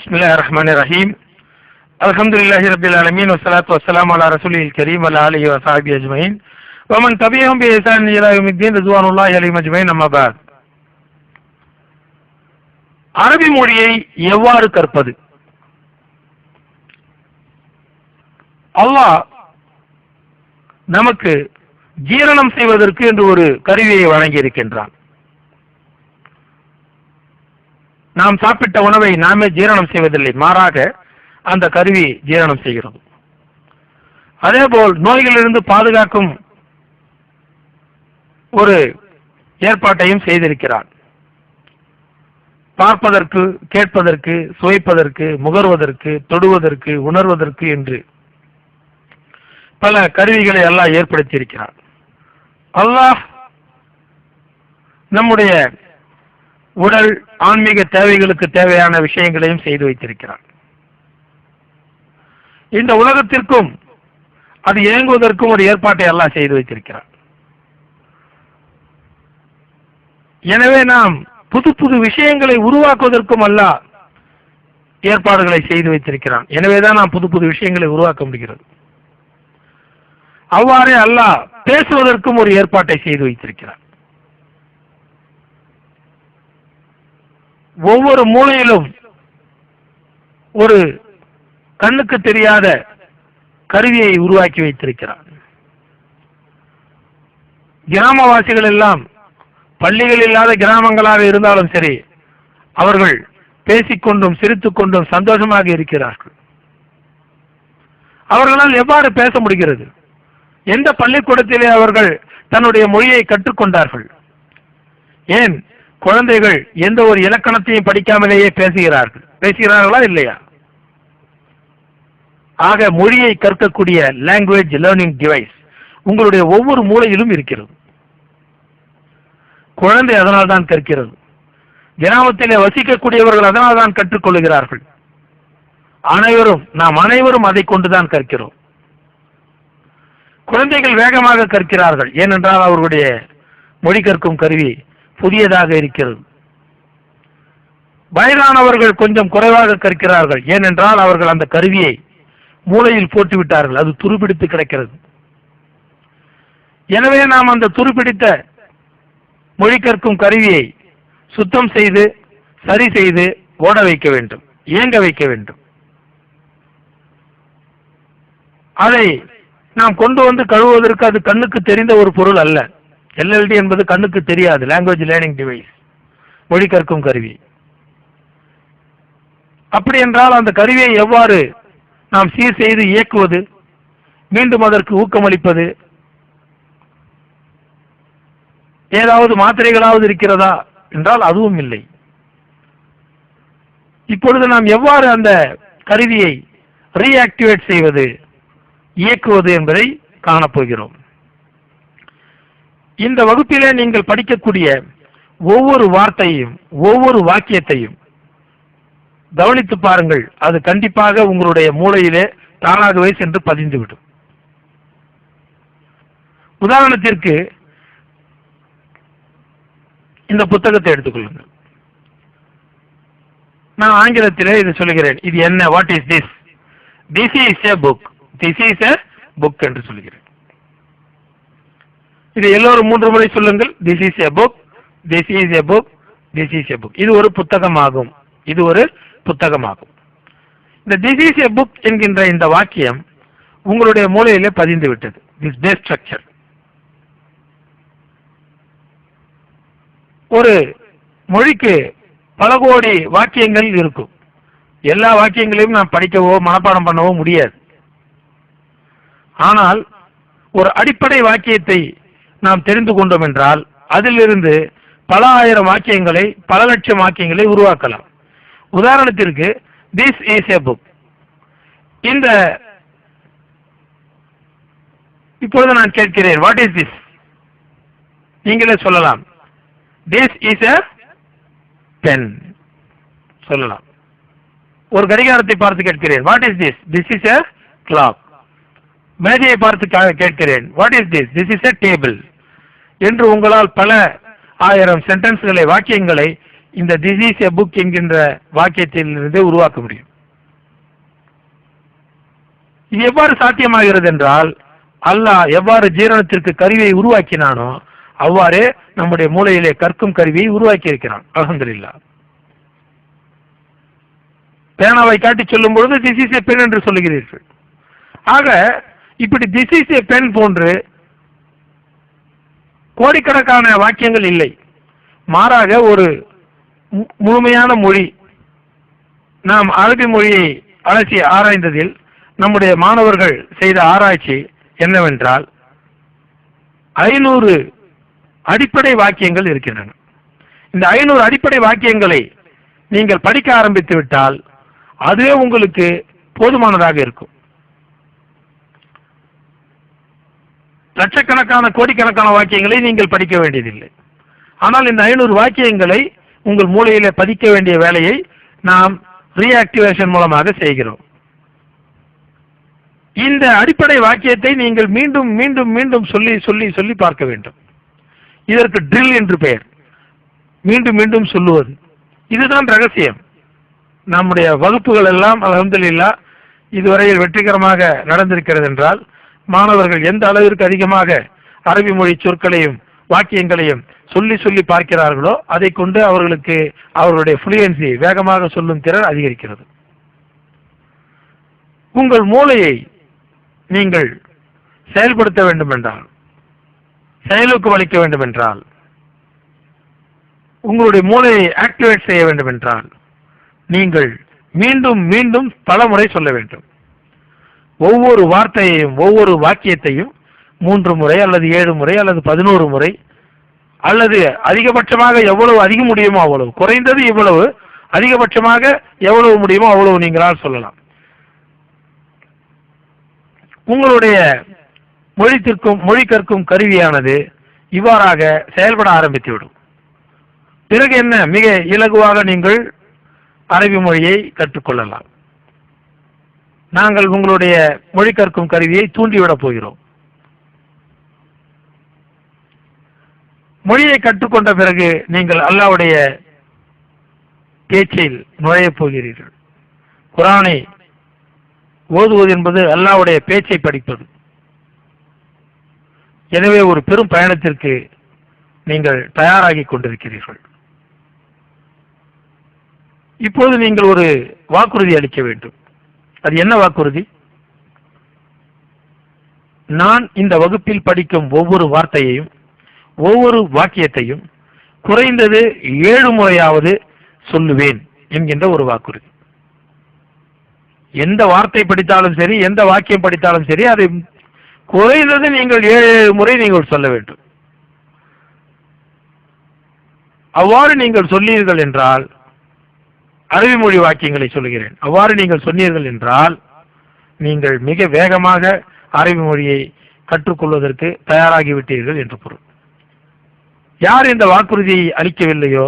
بسم الله الرحمن الرحيم الحمد لله رب العالمين والصلاة والسلام على رسوله الكريم وعلى آله وصحبه أجمعين ومن تبعهم بإحسان إلى يوم الدين رضوان الله عليهم أجمعين أما بعد அரபி மொழியை எவ்வாறு கற்பது அல்லாஹ் நமக்கு ஜீரணம் செய்வதற்கு என்று ஒரு கருவியை வழங்கி நாம் சாப்பிட்ட உணவை நாமே ஜீரணம் செய்வதில்லை. மாறாக அந்த கருவி ஜீரணம் செய்கிறது. அதேபோல் நோய்களிலிருந்து பாதுகாக்கும் ஒரு ஏற்பாட்டையும் செய்திருக்கிறார். பார்ப்பதற்கு கேட்பதற்கு சுவைப்பதற்கு முகர்வதற்கு தொடுவதற்கு உணர்வதற்கு என்று பல கருவிகளை எல்லாம் ஏற்படுத்தியிருக்கிறார். அல்லாஹ் நம்முடைய உடல் ஆன்மீக தேவைகளுக்கு தேவையான விஷயங்களையும் செய்து வைத்திருக்கிறார். இந்த உலகத்திற்கும் அது இயங்குவதற்கும் ஒரு ஏற்பாட்டை எல்லாம் செய்து வைத்திருக்கிறார். எனவே நாம் புது புது விஷயங்களை உருவாக்குவதற்கும் அல்ல ஏற்பாடுகளை செய்து வைத்திருக்கிறான். எனவேதான் நாம் புது புது விஷயங்களை உருவாக்க முடிகிறது. அவ்வாறே அல்லாஹ் பேசுவதற்கும் ஒரு ஏற்பாட்டை செய்து வைத்திருக்கிறான் ஒவ்வொரு மூலையிலும் ஒரு கண்ணுக்கு தெரியாத கருவியை உருவாக்கி வைத்திருக்கிறார். கிராமவாசிகள் எல்லாம் பள்ளிகள் இல்லாத கிராமங்களாக இருந்தாலும் சரி அவர்கள் பேசிக்கொண்டும் சிரித்துக்கொண்டும் சந்தோஷமாக இருக்கிறார்கள். அவர்களால் எவ்வாறு பேச முடிகிறது? எந்த பள்ளிக்கூடத்திலே அவர்கள் தன்னுடைய மொழியை கற்றுக்கொண்டார்கள்? ஏன் குழந்தைகள் எந்த ஒரு இலக்கணத்தையும் படிக்காமலேயே பேசுகிறார்கள். பேசுகிறார்களா இல்லையா? ஆக மொழியை கற்கக்கூடிய லாங்குவேஜ் லேர்னிங் டிவைஸ் உங்களுடைய ஒவ்வொரு மூலையிலும் இருக்கிறது. குழந்தை அதனால் தான் கற்கிறது. கிராமத்திலே வசிக்கக்கூடியவர்கள் அதனால் தான் கற்றுக்கொள்கிறார்கள். அனைவரும் நாம் அனைவரும் அதை கொண்டுதான் கற்கிறோம். குழந்தைகள் வேகமாக கற்கிறார்கள். ஏனென்றால் அவர்களுடைய மொழி கற்கும் கருவி புதியதாக இருக்கிறது. வயதானவர்கள் கொஞ்சம் குறைவாக கற்கிறார்கள். ஏனென்றால் அவர்கள் அந்த கருவியை மூளையில் போட்டுவிட்டார்கள். அது துருப்பிடித்து கிடக்கிறது. எனவே நாம் அந்த துருப்பிடித்த மொழி கற்கும் கருவியை சுத்தம் செய்து சரி செய்து ஓட வைக்க வேண்டும் இயங்க வைக்க வேண்டும். அதை நாம் கொண்டு வந்து கழுவுவதற்கு அது கண்ணுக்கு தெரிந்த ஒரு பொருள் அல்ல. எல்எல்டி என்பது கண்ணுக்கு தெரியாது லாங்குவேஜ் லேர்னிங் டிவைஸ் மொழி கற்கும் கருவி. அப்படி என்றால் அந்த கருவியை எவ்வாறு நாம் சீர் செய்து இயக்குவது மீண்டும் அதற்கு ஊக்கமளிப்பது ஏதாவது மாத்திரைகளாவது இருக்கிறதா என்றால் அதுவும் இல்லை. இப்பொழுது நாம் எவ்வாறு அந்த கருவியை ரீஆக்டிவேட் செய்வது இயக்குவது என்பதை காணப்போகிறோம். இந்த வகுப்பிலே நீங்கள் படிக்கக்கூடிய ஒவ்வொரு வார்த்தையும் ஒவ்வொரு வாக்கியத்தையும் கவனித்து பாருங்கள். அது கண்டிப்பாக உங்களுடைய மூளையிலே தானாகவே சென்று பதிந்துவிடும். உதாரணத்திற்கு இந்த புத்தகத்தை எடுத்துக்கொள்ளுங்கள். நான் ஆங்கிலத்திலே இது சொல்லுகிறேன். இது என்ன? What is this this is a book this is a book என்று சொல்லுகிறேன். இது எல்லோரும் மூன்று முறை சொல்லுங்கள். This is a book this is a book this is a book இது ஒரு புத்தகமாகும். இது ஒரு புத்தகமாகும். இந்த திஸ் இஸ் எ புக் என்கின்ற இந்த வாக்கியம் உங்களுடைய மூலையிலே பதிந்து விட்டது. திஸ் பே ஸ்ட்ரக்சர் ஒரு மொழிக்கு பல கோடி வாக்கியங்கள் இருக்கும். எல்லா வாக்கியங்களையும் நாம் படிக்கவோ மனப்பாடம் பண்ணவோ முடியாது. ஆனால் ஒரு அடிப்படை வாக்கியத்தை நாம் தெரிந்து கொண்டோம் என்றால் அதிலிருந்து பல ஆயிரம் வாக்கியங்களை பல லட்சம் வாக்கியங்களை உருவாக்கலாம். உதாரணத்திற்கு திஸ் இஸ் ஏ புக் இந்த இப்பொழுது நான் கேட்கிறேன் வாட் இஸ் திஸ் நீங்களே சொல்லலாம். திஸ் இஸ் எ பென் சொல்லலாம். ஒரு கடிகாரத்தை பார்த்து கேட்கிறேன் what is this this is a clock மேஜையை பார்த்து கேட்கிறேன் what is this this is a table என்று உங்களால் பல ஆயிரம் சென்டென்ஸ்களை வாக்கியங்களை இந்த திஸ் இஸ் எ புக் என்கின்ற வாக்கியத்திலிருந்து உருவாக்க முடியும். இது எவ்வாறு சாத்தியமாகிறது என்றால் அல்லாஹ் எவ்வாறு ஜீரணத்திற்கு கருவியை உருவாக்கினானோ அவ்வாறே நம்முடைய மூளையிலே கற்கும் கருவியை உருவாக்கி இருக்கிறான். அலகந்தில்லா பேனாவை காட்டி சொல்லும் பொழுது திஸ் இஸ் எ என்று சொல்லுகிறீர்கள். ஆக இப்படி திஸ் இஸ் எ பெண் போன்று கோடிக்கணக்கான வாக்கியங்கள் இல்லை. மாறாக ஒரு மு- முழுமையான மொழி. நாம் அரபி மொழியை அலசி ஆராய்ந்ததில் நம்முடைய மாணவர்கள் செய்த ஆராய்ச்சி என்னவென்றால் ஐநூறு அடிப்படை வாக்கியங்கள் இருக்கின்றன. இந்த ஐநூறு அடிப்படை வாக்கியங்களை நீங்கள் படிக்க ஆரம்பித்து விட்டால் அதுவே உங்களுக்கு போதுமானதாக இருக்கும். லட்சக்கணக்கான கோடிக்கணக்கான வாக்கியங்களை நீங்கள் படிக்க வேண்டியதில்லை. ஆனால் இந்த ஐநூறு வாக்கியங்களை உங்கள் மூளையில பதிக்க வேண்டிய வேலையை நாம் ரீஆக்டிவேஷன் மூலமாக செய்கிறோம். இந்த அடிப்படை வாக்கியத்தை நீங்கள் மீண்டும் மீண்டும் மீண்டும் சொல்லி சொல்லி சொல்லி பார்க்க வேண்டும். இதற்கு ட்ரில் என்று பெயர். மீண்டும் மீண்டும் சொல்லுவது. இதுதான் ரகசியம். நம்முடைய வகுப்புகள் எல்லாம் அலமதுல்லா இதுவரையில் வெற்றிகரமாக நடந்திருக்கிறது என்றால் மாணவர்கள் எந்த அளவிற்கு அதிகமாக அரபி மொழி சொற்களையும் வாக்கியங்களையும் சொல்லி சொல்லி பார்க்கிறார்களோ அதை கொண்டு அவர்களுக்கு அவர்களுடைய ஃப்ளூயன்சி வேகமாக சொல்லும் திறன் அதிகரிக்கிறது. உங்கள் மூளையை நீங்கள் செயல்படுத்த வேண்டும் என்றால் செயலுக்கு வலிக்க வேண்டும் என்றால் உங்களுடைய மூளையை ஆக்டிவேட் செய்ய வேண்டும் என்றால் நீங்கள் மீண்டும் மீண்டும் பல முறை சொல்ல வேண்டும். ஒவ்வொரு வார்த்தையையும் ஒவ்வொரு வாக்கியத்தையும் மூன்று முறை அல்லது ஏழு முறை அல்லது பதினோரு முறை அல்லது அதிகபட்சமாக எவ்வளவு அதிக முடியுமோ அவ்வளவு குறைந்தது இவ்வளவு அதிகபட்சமாக எவ்வளவு முடியுமோ அவ்வளவு நீங்களால் சொல்லலாம். உங்களுடைய மொழி கற்கும் மொழி கற்கும் கருவியானது இவ்வாறாக செயல்பட ஆரம்பித்துவிடும். பிறகு என்ன? மிக இலகுவாக நீங்கள் அரபி மொழியை கற்றுக்கொள்ளலாம். நாங்கள் உங்களுடைய மொழி கற்கும் கருவியை தூண்டிவிடப் போகிறோம். மொழியை கற்றுக்கொண்ட பிறகு நீங்கள் அல்லாவுடைய பேச்சில் நுழையப் போகிறீர்கள். குரானை ஓதுவது என்பது அல்லாவுடைய பேச்சை படிப்பது. எனவே ஒரு பெரும் பயணத்திற்கு நீங்கள் தயாராகி கொண்டிருக்கிறீர்கள். இப்போது நீங்கள் ஒரு வாக்குறுதி அளிக்க வேண்டும். அது என்ன வாக்குறுதி? நான் இந்த வகுப்பில் படிக்கும் ஒவ்வொரு வார்த்தையையும் ஒவ்வொரு வாக்கியத்தையும் குறைந்தது ஏழு முறையாவது சொல்லுவேன் என்கின்ற ஒரு வாக்குறுதி. எந்த வார்த்தை படித்தாலும் சரி எந்த வாக்கியம் படித்தாலும் சரி அதை குறைந்தது நீங்கள் ஏழு முறை நீங்கள் சொல்ல வேண்டும். அவ்வாறு நீங்கள் சொல்லீர்கள் என்றால் அரபி மொழி வாக்கியங்களை சொல்கிறேன் அவ்வாறு நீங்கள் சொன்னீர்கள் என்றால் நீங்கள் மிக வேகமாக அரபி மொழியை கற்றுக்கொள்வதற்கு தயாராகிவிட்டீர்கள் என்று பொருள். யார் இந்த வாக்குறுதியை அளிக்கவில்லையோ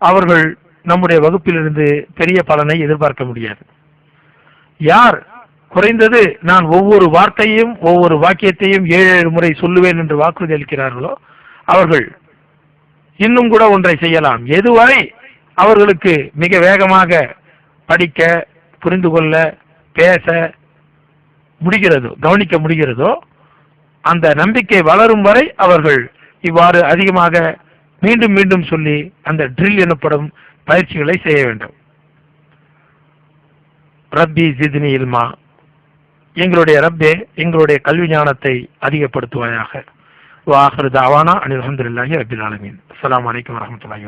அவர்கள் நம்முடைய வகுப்பிலிருந்து பெரிய பலனை எதிர்பார்க்க முடியாது. யார் குறைந்தது நான் ஒவ்வொரு வார்த்தையும் ஒவ்வொரு வாக்கியத்தையும் ஏழு ஏழு முறை சொல்லுவேன் என்று வாக்குறுதி அளிக்கிறார்களோ அவர்கள் இன்னும் கூட ஒன்றை செய்யலாம். எதுவரை அவர்களுக்கு மிக வேகமாக படிக்க புரிந்து கொள்ள பேச முடிகிறதோ கவனிக்க முடிகிறதோ அந்த நம்பிக்கை வளரும் வரை அவர்கள் இவ்வாறு அதிகமாக மீண்டும் மீண்டும் சொல்லி அந்த ட்ரில் எனப்படும் பயிற்சிகளை செய்ய வேண்டும். ரப்பி ஜித்னி இல்மா எங்களுடைய ரப்பே எங்களுடைய கல்வி ஞானத்தை அதிகப்படுத்துவாயாக. வாஹர் தாவானா அனில் அஹமதுல்லாஹி ரபில் ஆலமீன். அஸ்ஸலாமு அலைக்கும் வரஹ்மத்துல்லாஹி